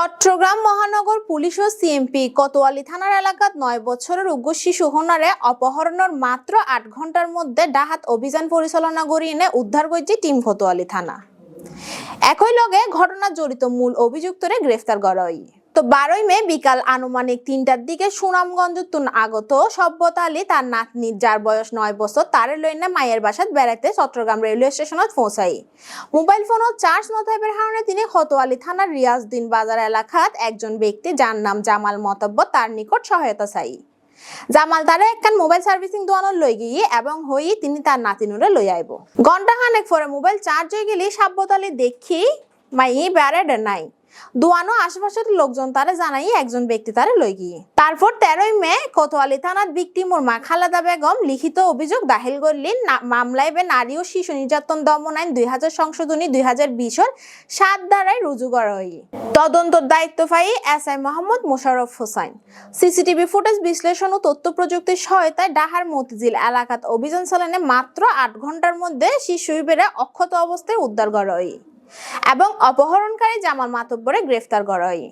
চট্টগ্রাম মহানগর পুলিশ ও সিএমপি কতোয়ালি থানার এলাকাত নয় বছরের উগ্র শিশু হোনারে অপহরণের মাত্র আট ঘণ্টার মধ্যে ডাহাত অভিযান পরিচালনা করি এনে উদ্ধার করছে টিম কোতোয়ালি থানা। একই লগে ঘটনা জড়িত মূল অভিযুক্তরে গ্রেফতার করা হয়। তো বারোই মে বিকাল আনুমানিক তিনটার দিকে সুনামগঞ্জ তুন আগত সভ্যত আলী তার নাতনি, যার বয়স নয় বছর, তারে লইনে মায়ের বাসাত বেড়াইতে চট্টগ্রাম রেলওয়ে স্টেশনত পৌঁছাই মোবাইল ফোনত চার্জ নথাইবের কারণে তিনি খতোয়ালি থানার রিয়াজউদ্দিন বাজার এলাকাত একজন ব্যক্তি, যার নাম জামাল মতব্য তার নিকট সহায়তা চাই। জামাল তারে একখান মোবাইল সার্ভিসিং দোকানত লই গিয়ে এবং হই তিনি তার নাতিনুরে লই আইব। ঘণ্টা খানেক পরে মোবাইল চার্জ হয়ে গেলি সাব্যতালি দেখি, মাই বেড়ে নাই। দোয়ানো আশেপাশের লোকজন তারে জানাই একজন ব্যক্তি তারে লই গিয়ে। তারপর তেরোই মে কোতোয়ালি থানার বিক্টিমুর মা খালেদা বেগম লিখিত অভিযোগ দাখিল করলেন মামলায় বে নারী ও শিশু নির্যাতন দমন আইন দুই হাজার সংশোধনী দুই হাজার বিশের সাত ধারায় রুজু করা হয়। তদন্তর দায়িত্ব পাই S I Mohammad Mosharraf Hossain. CCTV footage বিশ্লেষণ ও তথ্য প্রযুক্তির সহায়তায় ডাহার মতিঝিল এলাকাত অভিযান চালানে মাত্র আট ঘণ্টার মধ্যে শিশু বেড়ে অক্ষত অবস্থায় উদ্ধার করা হয়। এবং অপহরণকারী জামাল মাতব্বরে গ্রেফতার করা হয়